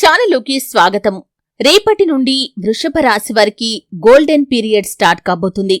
ఛానల్లోకి స్వాగతం. రేపటి నుండి వృషభ రాశి వారికి గోల్డెన్ పీరియడ్ స్టార్ట్ కాబోతుంది.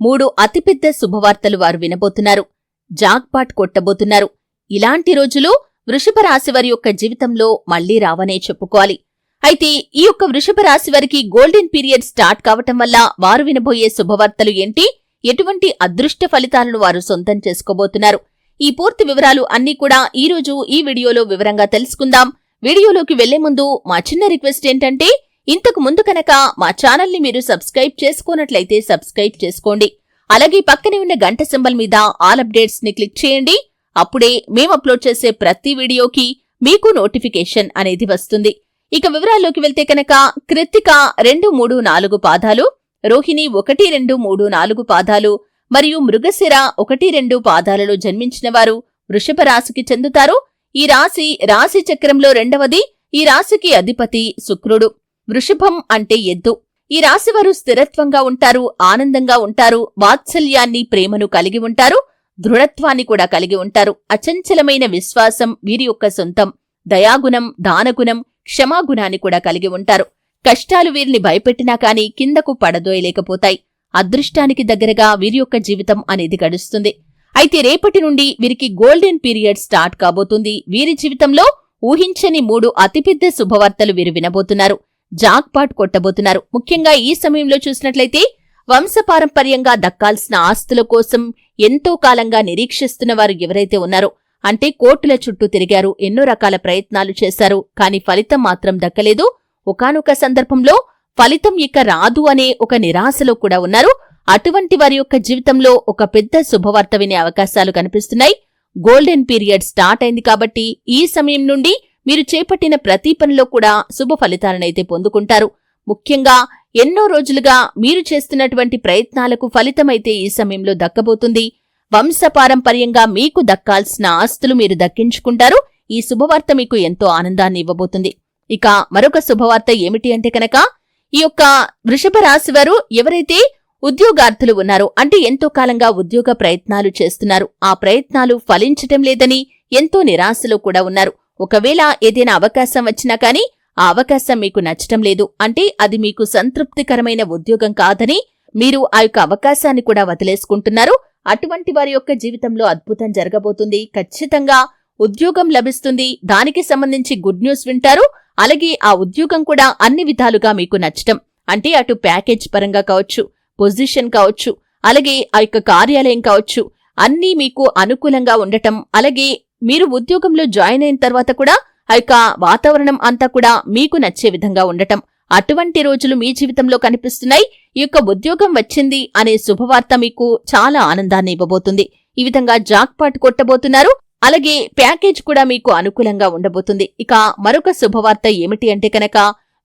మూడు అతిపెద్ద శుభవార్తలు వారు వినబోతున్నారు. జాక్పాట్ కొట్టబోతున్నారు. ఇలాంటి రోజులు వృషభ రాశి వారి యొక్క జీవితంలో మళ్ళీ రావనే చెప్పుకోవాలి. అయితే ఈ యొక్క వృషభ రాశి వారికి గోల్డెన్ పీరియడ్ స్టార్ట్ కావటం వల్ల వారు వినబోయే శుభవార్తలు ఏంటి? ఎటువంటి అదృష్ట ఫలితాలను వారు సొంతం చేసుకోబోతున్నారు? ఈ పూర్తి వివరాలు అన్నీ కూడా ఈ రోజు ఈ వీడియోలో వివరంగా తెలుసుకుందాం. వీడియోలోకి వెళ్ళే ముందు మా చిన్న రిక్వెస్ట్ ఏంటంటే ఇంతకు ముందు కనుక మా ఛానల్ని మీరు సబ్స్క్రైబ్ చేసుకున్నట్లయితే సబ్స్క్రైబ్ చేసుకోండి. అలాగే పక్కనే ఉన్న గంట సింబల్ మీద ఆల్ అప్డేట్స్ని క్లిక్ చేయండి. అప్పుడే మేము అప్లోడ్ చేసే ప్రతి వీడియోకి మీకు నోటిఫికేషన్ అనేది వస్తుంది. ఇక వివరాల్లోకి వెళ్తే కనుక కృత్తిక రెండు మూడు నాలుగు పాదాలు రోహిణి ఒకటి రెండు మూడు నాలుగు పాదాలు మరియు మృగశిర ఒకటి రెండు పాదాలలో జన్మించిన వారు వృషభ రాశికి చెందుతారు. ఈ రాశి రాశి చక్రంలో రెండవది ఈ రాశికి అధిపతి శుక్రుడు. వృషభం అంటే ఎద్దు. ఈ రాశివారు స్థిరత్వంగా ఉంటారు ఆనందంగా ఉంటారు వాత్సల్యాన్ని ప్రేమను కలిగి ఉంటారు దృఢత్వాన్ని కూడా కలిగి ఉంటారు. అచంచలమైన విశ్వాసం వీరి యొక్క సొంతం. దయాగుణం దానగుణం క్షమాగుణాన్ని కూడా కలిగి ఉంటారు. కష్టాలు వీరిని భయపెట్టినా కాని కిందకు పడదోయలేకపోతాయి. అదృష్టానికి దగ్గరగా వీరి యొక్క జీవితం అనేది గడుస్తుంది. అయితే రేపటి నుండి వీరికి గోల్డెన్ పీరియడ్ స్టార్ట్ కాబోతుంది. వీరి జీవితంలో ఊహించని మూడు అతిపెద్ద శుభవార్తలు వీరు వినబోతున్నారు. జాక్పాట్ కొట్టబోతున్నారు. ముఖ్యంగా ఈ సమయంలో చూసినట్లయితే వంశపారంపర్యంగా దక్కాల్సిన ఆస్తుల కోసం ఎంతో కాలంగా నిరీక్షిస్తున్న వారు ఎవరైతే ఉన్నారో అంటే కోర్టుల చుట్టూ తిరిగారు ఎన్నో రకాల ప్రయత్నాలు చేశారు కాని ఫలితం మాత్రం దక్కలేదు. ఒకానొక సందర్భంలో ఫలితం ఇక రాదు అనే ఒక నిరాశలో కూడా ఉన్నారు. అటువంటి వారి యొక్క జీవితంలో ఒక పెద్ద శుభవార్త వినే అవకాశాలు కనిపిస్తున్నాయి. గోల్డెన్ పీరియడ్ స్టార్ట్ అయింది కాబట్టి ఈ సమయం నుండి మీరు చేపట్టిన ప్రతి పనిలో కూడా శుభ ఫలితాలనైతే పొందుకుంటారు. ముఖ్యంగా ఎన్నో రోజులుగా మీరు చేస్తున్నటువంటి ప్రయత్నాలకు ఫలితమైతే ఈ సమయంలో దక్కబోతుంది. వంశపారంపర్యంగా మీకు దక్కాల్సిన ఆస్తులు మీరు దక్కించుకుంటారు. ఈ శుభవార్త మీకు ఎంతో ఆనందాన్ని ఇవ్వబోతుంది. ఇక మరొక శుభవార్త ఏమిటి అంటే కనుక ఈ యొక్క వృషభ రాశి వారు ఎవరైతే ఉద్యోగార్థులు ఉన్నారు. అంటే ఎంతో కాలంగా ఉద్యోగ ప్రయత్నాలు చేస్తున్నారు. ఆ ప్రయత్నాలు ఫలించటం లేదని ఎంతో నిరాశలో కూడా ఉన్నారు. ఒకవేళ ఏదైనా అవకాశం వచ్చినా కానీ ఆ అవకాశం మీకు నచ్చటం లేదు. అంటే అది మీకు సంతృప్తికరమైన ఉద్యోగం కాదని మీరు ఆ యొక్క అవకాశాన్ని కూడా వదిలేసుకుంటున్నారు. అటువంటి వారి యొక్క జీవితంలో అద్భుతం జరగబోతుంది. ఖచ్చితంగా ఉద్యోగం లభిస్తుంది. దానికి సంబంధించి గుడ్ న్యూస్ వింటారు. అలాగే ఆ ఉద్యోగం కూడా అన్ని విధాలుగా మీకు నచ్చటం. అంటే అటు ప్యాకేజ్ పరంగా కావచ్చు పొజిషన్ కావచ్చు అలాగే ఆ యొక్క కార్యాలయం కావచ్చు అన్నీ మీకు అనుకూలంగా ఉండటం అలాగే మీరు ఉద్యోగంలో జాయిన్ అయిన తర్వాత కూడా ఆ యొక్క వాతావరణం అంతా కూడా మీకు నచ్చే విధంగా ఉండటం. అటువంటి రోజులు మీ జీవితంలో కనిపిస్తున్నాయి. ఈ యొక్క ఉద్యోగం వచ్చింది అనే శుభవార్త మీకు చాలా ఆనందాన్ని ఇవ్వబోతుంది. ఈ విధంగా జాక్పాట్ కొట్టబోతున్నారు. అలాగే ప్యాకేజ్ కూడా మీకు అనుకూలంగా ఉండబోతుంది. ఇక మరొక శుభవార్త ఏమిటి అంటే కనుక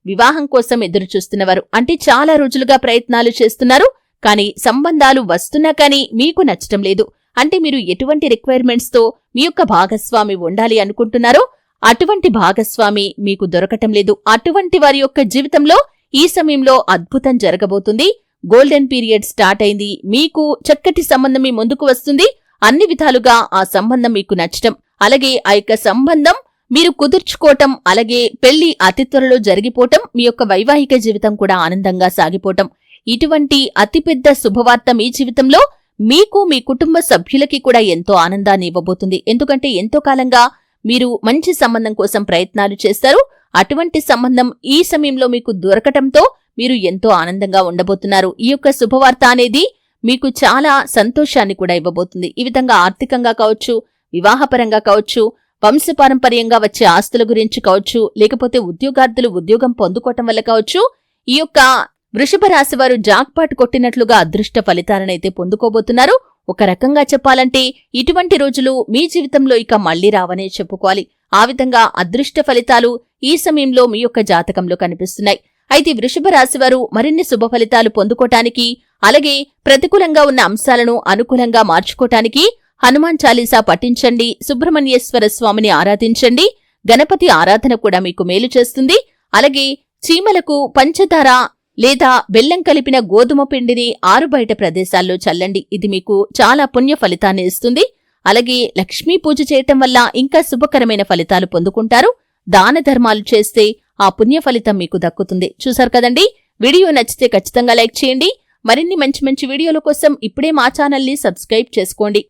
వివాహం కోసం ఎదురుచూస్తున్నవారు అంటే చాలా రోజులుగా ప్రయత్నాలు చేస్తున్నారు. కానీ సంబంధాలు వస్తున్నా కానీ మీకు నచ్చటం లేదు. అంటే మీరు ఎటువంటి రిక్వైర్మెంట్స్తో మీ యొక్క భాగస్వామి ఉండాలి అనుకుంటున్నారో అటువంటి భాగస్వామి మీకు దొరకటం లేదు. అటువంటి వారి యొక్క జీవితంలో ఈ సమయంలో అద్భుతం జరగబోతుంది. గోల్డెన్ పీరియడ్ స్టార్ట్ అయింది. మీకు చక్కటి సంబంధం మీ ముందుకు వస్తుంది. అన్ని విధాలుగా ఆ సంబంధం మీకు నచ్చటం. అలాగే ఆ యొక్క సంబంధం మీరు కుదుర్చుకోవటం అలాగే పెళ్ళి అతి త్వరలో జరిగిపోవటం మీ యొక్క వైవాహిక జీవితం కూడా ఆనందంగా సాగిపోవటం. ఇటువంటి అతిపెద్ద శుభవార్త మీ జీవితంలో మీకు మీ కుటుంబ సభ్యులకి కూడా ఎంతో ఆనందాన్ని ఇవ్వబోతుంది. ఎందుకంటే ఎంతో కాలంగా మీరు మంచి సంబంధం కోసం ప్రయత్నాలు చేస్తారు. అటువంటి సంబంధం ఈ సమయంలో మీకు దొరకటంతో మీరు ఎంతో ఆనందంగా ఉండబోతున్నారు. ఈ యొక్క శుభవార్త అనేది మీకు చాలా సంతోషాన్ని కూడా ఇవ్వబోతుంది. ఈ విధంగా ఆర్థికంగా కావచ్చు వివాహపరంగా కావచ్చు వంశపారంపర్యంగా వచ్చే ఆస్తుల గురించి కావచ్చు లేకపోతే ఉద్యోగార్థులు ఉద్యోగం పొందుకోవటం వల్ల కావచ్చు ఈ యొక్క వృషభ రాశి వారు జాక్పాట్ కొట్టినట్లుగా అదృష్ట ఫలితాలనైతే పొందుకోబోతున్నారు. ఒక రకంగా చెప్పాలంటే ఇటువంటి రోజులు మీ జీవితంలో ఇక మళ్ళీ రావనే చెప్పుకోవాలి. ఆ విధంగా అదృష్ట ఫలితాలు ఈ సమయంలో మీ యొక్క జాతకంలో కనిపిస్తున్నాయి. అయితే వృషభ రాశివారు మరిన్ని శుభ ఫలితాలు పొందుకోటానికి అలాగే ప్రతికూలంగా ఉన్న అంశాలను అనుకూలంగా మార్చుకోటానికి హనుమాన్ చాలీసా పఠించండి సుబ్రహ్మణ్యేశ్వర స్వామిని ఆరాధించండి గణపతి ఆరాధన కూడా మీకు మేలు చేస్తుంది. అలాగే చీమలకు పంచదార లేదా బెల్లం కలిపిన గోధుమ పిండిని ఆరుబయట ప్రదేశాల్లో చల్లండి. ఇది మీకు చాలా పుణ్య ఫలితాన్ని ఇస్తుంది. అలాగే లక్ష్మీ పూజ చేయటం వల్ల ఇంకా శుభకరమైన ఫలితాలు పొందుకుంటారు. దాన ధర్మాలు చేస్తే ఆ పుణ్య ఫలితం మీకు దక్కుతుంది. చూసారు కదండి? వీడియో నచ్చితే ఖచ్చితంగా లైక్ చేయండి. మరిన్ని మంచి మంచి వీడియోల కోసం ఇప్పుడే మా ఛానల్ని సబ్స్క్రైబ్ చేసుకోండి.